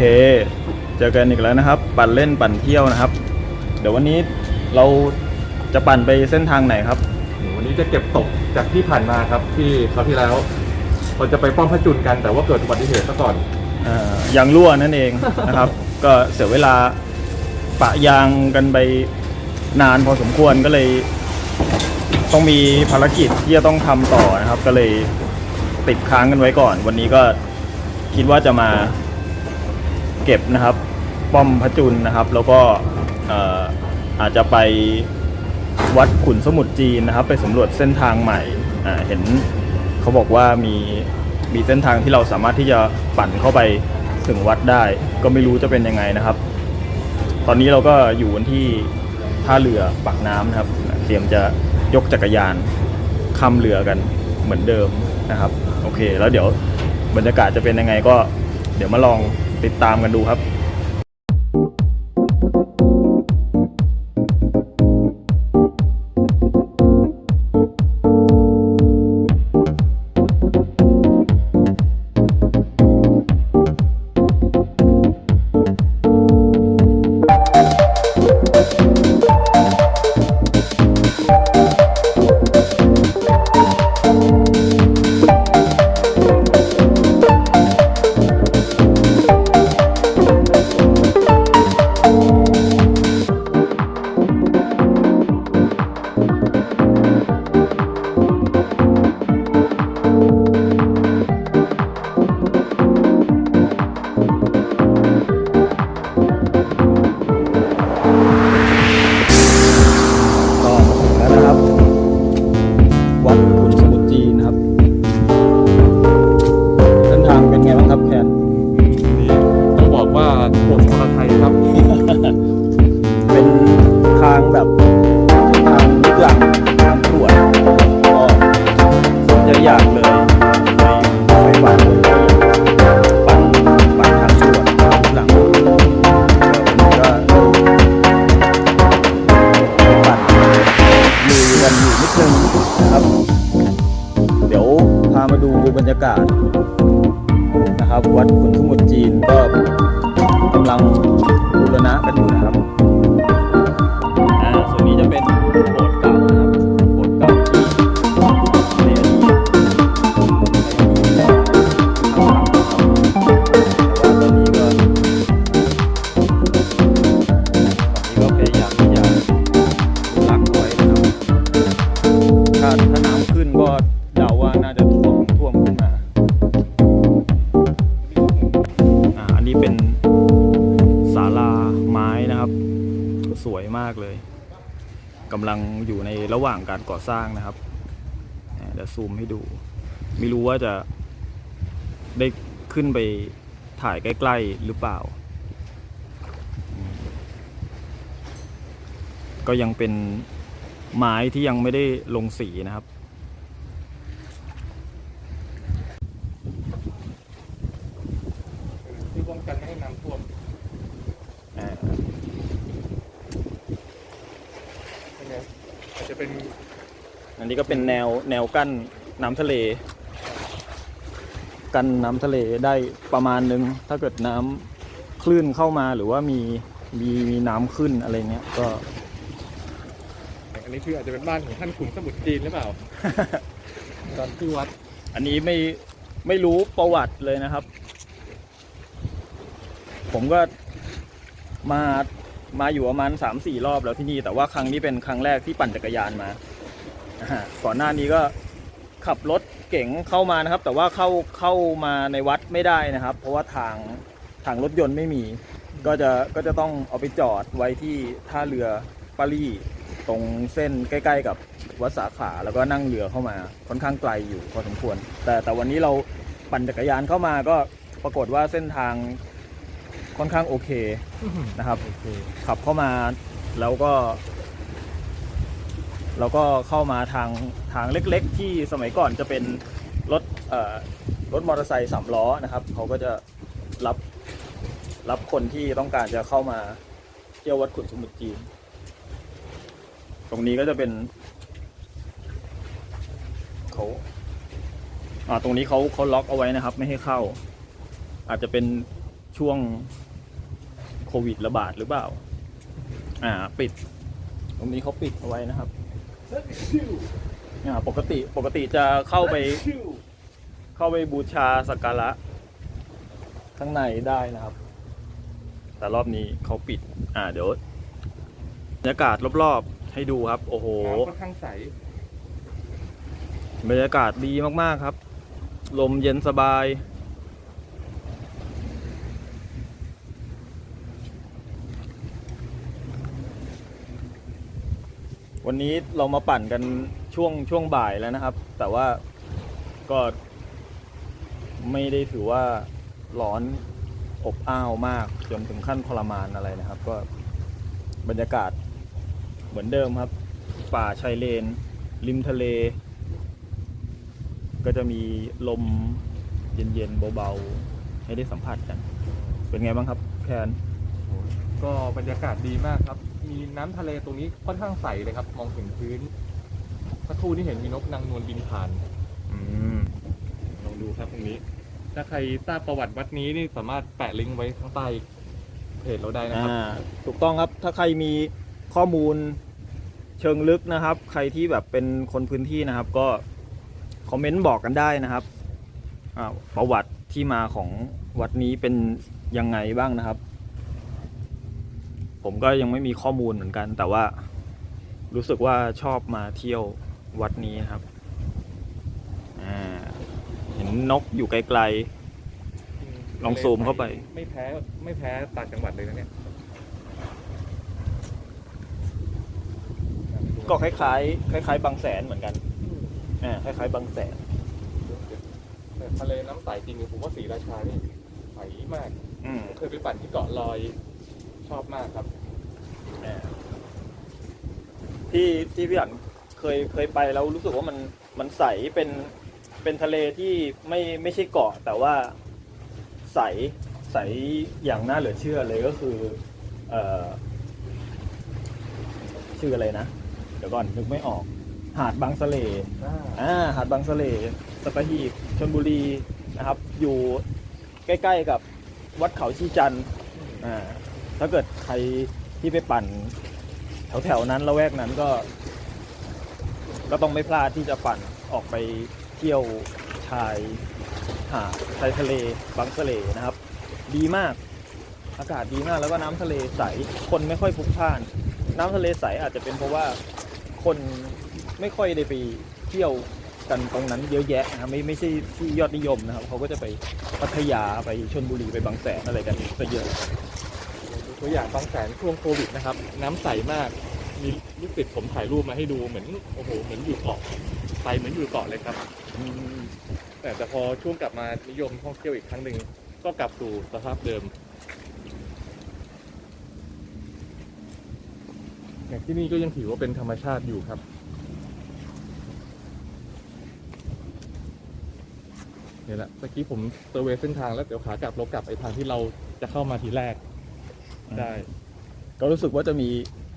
เค เจอกันอีกแล้วนะครับ ปั่นเล่นปั่นเที่ยวนะครับ เดี๋ยววันนี้เราจะปั่นไปเส้นทางไหนครับ วันนี้จะเก็บตกจากที่ผ่านมาครับ ที่คราวที่แล้วเราจะไปป้อมพระจุลกัน แต่ว่าเกิดอุบัติเหตุซะก่อนเอ่อยางรั่วนั่นเองนะครับ ก็เสียเวลาปะยางกันไปนานพอสมควรก็เลย ต้องมีภารกิจที่จะต้องทำต่อนะครับ ก็เลยติดค้างกันไว้ก่อน วันนี้ก็คิดว่าจะมา เก็บนะครับ ป้อมพระจุลนะครับ แล้วก็อาจจะไปวัดขุนสมุทรจีนนะครับ ไปสำรวจเส้นทางใหม่เห็นเขาบอกว่ามีมีเส้นทางที่เราสามารถที่จะปั่นเข้าไปถึงวัดได้ ก็ไม่รู้จะเป็นยังไงนะครับ ตอนนี้เราก็อยู่กันที่ท่าเรือปากน้ำนะครับ เตรียมจะยกจักรยานข้ามเรือกันเหมือนเดิมนะครับ โอเค แล้วเดี๋ยวบรรยากาศจะเป็นยังไงก็เดี๋ยวมาลอง ติดตามกันดูครับากาศนะครับ วัดขุนสมุทรจีนก็กำลังบูรณะกันอยู่นะครับำลังอยู่ในระหว่างการก่อสร้างนะครับเดี๋ยวซูมให้ดู ไม่รู้ว่าจะได้ขึ้นไปถ่ายใกล้ ๆ หรือเปล่า ก็ยังเป็นไม้ที่ยังไม่ได้ลงสีนะครับ ที่ป้องกันไม่ให้น้ำท่วม อ่า ใช่ไหมอาจจะเป็น อั นนี้ก็เป็นแนวแนวกั้นน้ำทะเล กั้นน้ำทะเลได้ประมาณนึง ถ้าเกิดน้ำคลื่นเข้ามาหรือว่ามีมีมีน้ำขึ้นอะไรเงี้ยก็ อันนี้คืออาจจะเป็นบ้านของท่านขุนสมุทรจีนหรือเปล่า ตอนที่วัด อันนี้ไม่ไม่รู้ประวัติเลยนะครับ ผมก็มามาอยู่ประมาณสามสี่รอบแล้วที่นี่ แต่ว่าครั้งนี้เป็นครั้งแรกที่ปั่นจักรยานมาอ่า ก่อนหน้านี้ก็ขับรถเก๋งเข้ามานะครับ แต่ว่าเข้าเข้ามาในวัดไม่ได้นะครับ เพราะว่าทางทางรถยนต์ไม่มี ก็จะก็จะต้องเอาไปจอดไว้ที่ท่าเรือปารีสตรงเส้นใกล้ ๆ กับวัดสาขาแล้วก็นั่งเรือเข้ามาค่อนข้างไกลอยู่พอสมควร แต่แต่วันนี้เราปั่นจักรยานเข้ามาก็ปรากฏว่าเส้นทางค่อนข้างโอเคนะครับขับเข้ามาแล้วก็ แล้วก็เข้ามาทางทางเล็กๆ ที่สมัยก่อนจะเป็นรถเอ่อรถมอเตอร์ไซค์สามล้อนะครับเขาก็จะรับรับคนที่ต้องการจะเข้ามาเที่ยววัดขุนสมุทรจีน ตรงนี้ก็จะเป็นเขาอ่าตรงนี้เขาเขาล็อกเอาไว้นะครับ ไม่ให้เข้า อาจจะเป็นช่วงโควิดระบาดหรือเปล่า อ่า ปิด ตรงนี้เขาปิดเอาไว้นะครับ อ่าปกติปกติจะเข้าไป เข้าไปบูชาสักการะข้างในได้นะครับ แต่รอบนี้เขาปิด อ่าเดี๋ยวบรรยากาศรอบๆ ให้ดูครับ โอ้โหน้ำค่อนข้างใสบรรยากาศดีมากๆครับ ลมเย็นสบาย วันนี้เรามาปั่นกันช่วงช่วงบ่ายแล้วนะครับ แต่ว่าก็ ไม่ได้ถือว่าร้อนอบอ้าวมากจนถึงขั้นทรมานอะไรนะครับ ก็บรรยากาศเหมือนเดิมครับ ป่าชายเลน ริมทะเล ก็จะมีลมเย็นๆเบาๆให้ได้สัมผัสกัน เป็นไงบ้างครับแคน ก็บรรยากาศดีมากครับ มีน้ำทะเลตรงนี้ค่อนข้างใสเลยครับ มองเห็นพื้นสักครู่ที่เห็นมีนกนางนวลบินผ่านอืมลองดูครับตรงนี้ ถ้าใครทราบประวัติวัดนี้นี่สามารถแปะลิงก์ไว้ข้างใต้เพจเราได้นะครับอ่าถูกต้องครับถ้าใครมีข้อมูลเชิงลึกนะครับ ใครที่แบบเป็นคนพื้นที่นะครับ ก็คอมเมนต์บอกกันได้นะครับอ่าประวัติที่มาของวัดนี้เป็นยังไงบ้างนะครับ ผมก็ยังไม่มีข้อมูลเหมือนกัน แต่ว่ารู้สึกว่าชอบมาเที่ยววัดนี้นะครับอ่าเห็นนกอยู่ไกลลองซูมเข้าไป ไม่แพ้ไม่แพ้ต่างจังหวัดเลยนะเนี่ยๆก็คล้ายๆคล้ายๆบางแสนเหมือนกันอ่าคล้ายๆบางแสนแต่ทะเลน้ำใสจริงๆผมว่าสีราชานี่ใสมากอืมผมเคยไปปั่นที่เกาะลอย ชอบมากครับอ่าที่ที่พี่อันเคยเคยไปแล้วรู้สึกว่ามันมันใสเป็นเป็นทะเลที่ไม่ไม่ใช่เกาะแต่ว่าใสใสอย่างน่าเหลือเชื่อเลยก็คือ เอ่อชื่ออะไรนะ เดี๋ยวก่อนนึกไม่ออก หาดบางสะเลอ่าหาดบางสะเลสัตหีบชนบุรีนะครับ อยู่ใกล้ ๆกับวัดเขาชีจันทร์อ่า ถ้าเกิดใครที่ไปปั่นแถวๆนั้นละแวกนั้นก็ ก็ต้องไม่พลาดที่จะปั่นออกไปเที่ยวชายหาดชายทะเลบางสะเลนะครับ ดีมากอากาศดีมากแล้วก็น้ำทะเลใสคนไม่ค่อยพลุกพล่าน น้ำทะเลใสอาจจะเป็นเพราะว่าคนไม่ค่อยได้ไปเที่ยวกันตรงนั้นเยอะแยะนะไม่ไม่ใช่ที่ยอดนิยมนะครับเขาก็จะไปพัทยาไปชลบุรีไปบางแสนอะไรกันซะเยอะ ตัวอย่างบางแสนช่วงโควิดนะครับ น้ำใสมากมีลูกศิษย์ผมถ่ายรูปมาให้ดูเหมือนโอ้โหเหมือนอยู่เกาะใสเหมือนอยู่เกาะเลยครับแต่แต่พอช่วงกลับมานิยมท่องเที่ยวอีกครั้งหนึ่งก็กลับสู่สภาพเดิมอย่างที่นี่ก็ยังถือว่าเป็นธรรมชาติอยู่ครับเนี่ยแหละเมื่อกี้ผมเซอร์เวยเส้นทางแล้วเดี๋ยวขากลับเรากลับไอทางที่เราจะเข้ามาทีแรก ได้ ก็รู้สึกว่าจะมี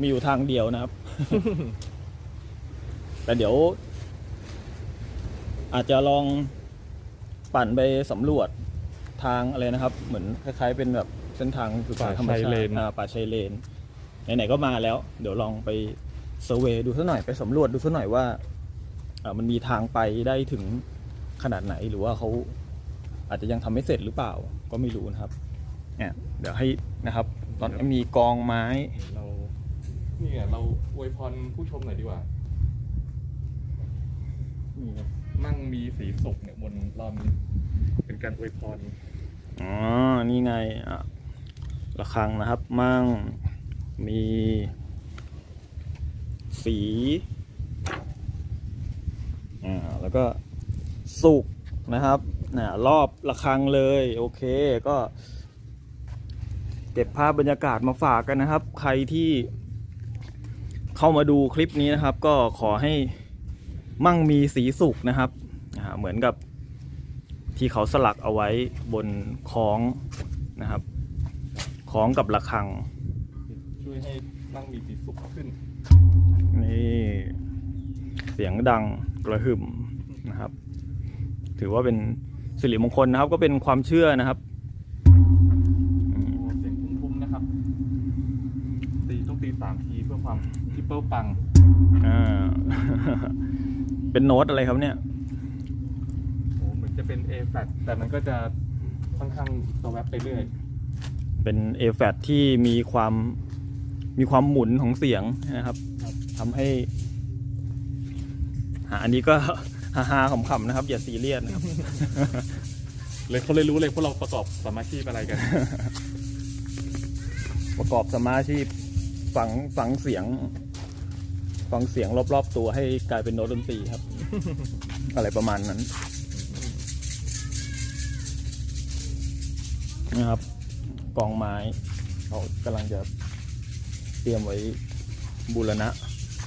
มีอยู่ทางเดียวนะครับ แต่เดี๋ยว อาจจะลองปั่นไปสำรวจทางอะไรนะครับ เหมือนคล้ายๆ เป็นแบบเส้นทางศึกษาป่าธรรมชายชาเลติน อ่าป่าชายเลนไหนๆก็มาแล้ว เดี๋ยวลองไปเซอร์เวย์ดูสักหน่อยไปสำรวจดูสักหน่อยว่าอ่า มันมีทางไปได้ถึงขนาดไหนหรือว่าเขาอาจจะยังทำไม่เสร็จหรือเปล่า ก็ไม่รู้นะครับเนี่ยเดี๋ยวให้นะครับ ตอนนี้มีกองไม้ เราเนี่ยเราอวยพรผู้ชมหน่อยดีกว่า นี่ครับมั่งมีสีสุกเนี่ยบนลำเป็นการอวยพรอ๋อ นี่ไงอะระฆังนะครับ มั่ง มี สี อ่า แล้วก็สุกนะครับนะรอบระฆังเลย โอเค ก็ เก็บภาพบรรยากาศมาฝากกันนะครับ ใครที่เข้ามาดูคลิปนี้นะครับ ก็ขอให้มั่งมีสีสุกนะครับเหมือนกับที่เขาสลักเอาไว้บนคล้องนะครับคล้องกับระฆัง ช่วยให้มั่งมีสีสุกขึ้น นี่เสียงดังกระหึ่มนะครับ ถือว่าเป็นสิริมงคลนะครับ ก็เป็นความเชื่อนะครับ เปิลปังอ่า เป็นโน้ตอะไรครับเนี่ย โอ้เหมือนจะเป็น A flat แต่มันก็จะค่อนข้างตัวแวบไปเรื่อย เป็น a f a t ที่มีความมีความหมุนของเสียงนะครับ ทำให้หาอันนี้ก็ ฮาฮาๆขำๆนะครับ อย่าซีเรียสนะครับ เลยเขาเลยรู้เลยพวกเราประกอบสามาชีพอะไรกัน ประกอบสมาชีพฝังฝังเสียง ฟังเสียงรอบๆตัวให้กลายเป็นโน้ตดนตรีครับ อะไรประมาณนั้นนะครับกองไม้เขากำลังจะเตรียมไว้บูรณะ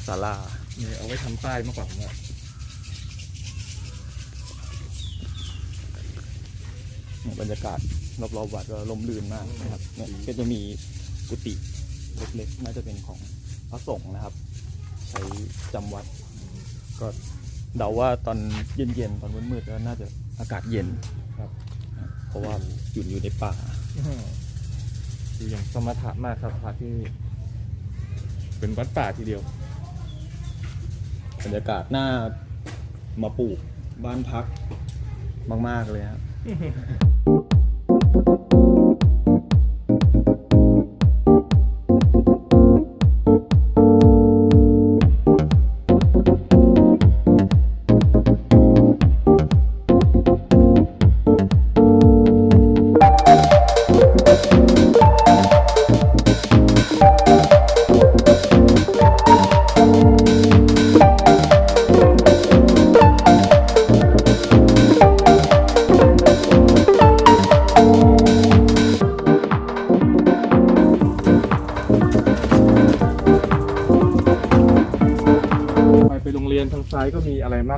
ศาลานี่เอาไว้ทำป้ายมากกว่าผมว่าเนี่ยบรรยากาศรอบๆวัดก็ลมลื่นมากนะครับเนี่ยก็จะมีกุฏิเล็กๆน่าจะเป็นของพระสงฆ์นะครับใช้จำวัด ก็เดาว่าตอนเย็นๆตอนมืดๆก็น่าจะอากาศเย็นครับ เพราะว่าอยู่อยู่ในป่าคืออย่างสมถะมากครับพระที่นี่เป็นวัดป่าทีเดียวบรรยากาศน่ามาปลูกบ้านพักมาก ๆ เลยครับ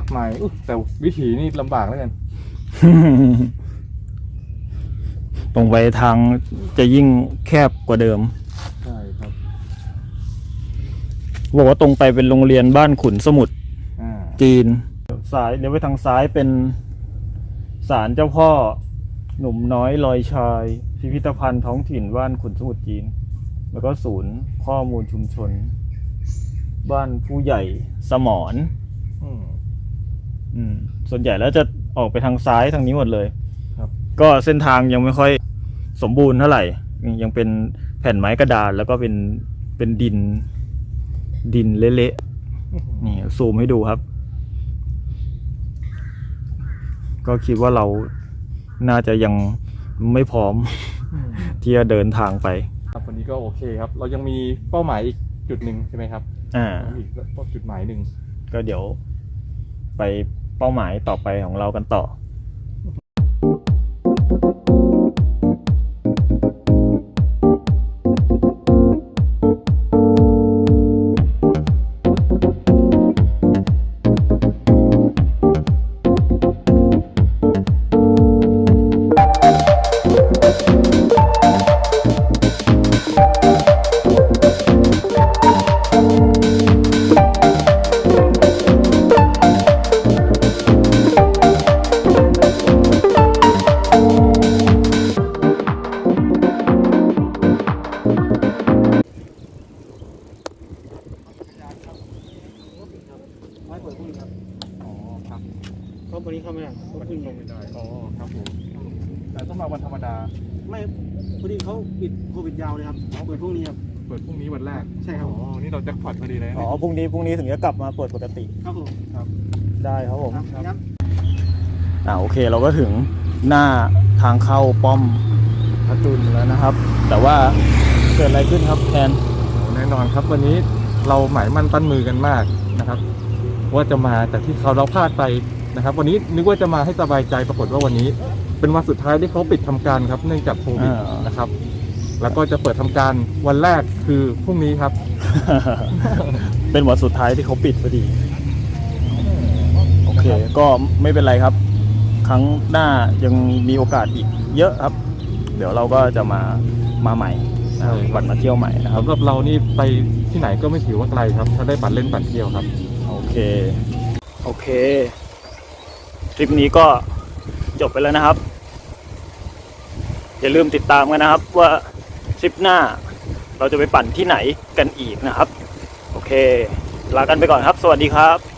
ากมายอุ๊ยแต่วิถีนี่ลำบากแล้วกัน ตรงไปทางจะยิ่งแคบกว่าเดิมใช่ครับ บอกว่าตรงไปเป็นโรงเรียนบ้านขุนสมุทรอ่าจีนสายเดี๋ยวไปทางซ้ายเป็นศาลเจ้าพ่อ หนุ่มน้อยลอยชาย พิพิธภัณฑ์ท้องถิ่นบ้านขุนสมุทรจีน แล้วก็ศูนย์ข้อมูลชุมชน บ้านผู้ใหญ่สมอน อืม อืมส่วนใหญ่แล้วจะออกไปทางซ้ายทางนี้หมดเลยครับ ก็เส้นทางยังไม่ค่อยสมบูรณ์เท่าไหร่ ยังเป็นแผ่นไม้กระดานแล้วก็เป็นเป็นดิน ดินเละๆนี่ซูมให้ดูครับ ก็คิดว่าเราน่าจะยังไม่พร้อม ที่จะเดินทางไป ครับวันนี้ก็โอเคครับ เรายังมีเป้าหมายอีกจุดหนึ่งใช่ไหมครับอ่า อีกจุดหมายหนึ่งก็เดี๋ยวไป เป้าหมายต่อไปของเรากันต่อ เพราะวันนี้เข้าไม่ได้เขาเพิ่งลงไม่ได้ อ๋อครับผมแต่ต้องมาวันธรรมดา ไม่พอดีเขาปิดโควิดยาวเลยครับเปิดพรุ่งนี้ครับเปิดพรุ่งนี้วันแรก ใช่ครับ อ๋อ นี่เราแจ็คพอตพอดีเลยนะอ๋อพรุ่งนี้พรุ่งนี้ถึงจะกลับมาเปิดปกติ ครับผมได้ครับผมครับครับอ่าโอเคเราก็ถึงหน้าทางเข้าป้อมพระจุลแล้วนะครับ แต่ว่าเกิดอะไรขึ้นครับแทนโอ้แน่นอนครับวันนี้เราหมายมั่นปั้นมือกันมากนะครับ ว่าจะมาแต่ที่เขาเราพลาดไป นะครับ วันนี้นึกว่าจะมาให้สบายใจปรากฏว่าวันนี้ เป็นวันสุดท้ายที่เขาปิดทำการครับ เนื่องจากโควิดอ่าน นะครับ แล้วก็จะเปิดทำการวันแรกคือพรุ่งนี้ครับ เป็นวันสุดท้ายที่เขาปิดพอดี โอเค ก็ไม่เป็นไรครับ ครั้งหน้ายังมีโอกาสอีกเยอะครับ เดี๋ยวเราก็จะมามาใหม่นะครับใช่ครับวันมาเที่ยวใหม่นะครับ สำหรับเรานี่ไปที่ไหนก็ไม่ถือว่าไกลครับ ถ้าได้บัตรเล่นบัตรเที่ยวครับ โอเค โอเค คลิปนี้ก็จบไปแล้วนะครับ อย่าลืมติดตามกันนะครับว่าทริปหน้าเราจะไปปั่นที่ไหนกันอีกนะครับ โอเคเคลากันไปก่อนครับ สวัสดีครับ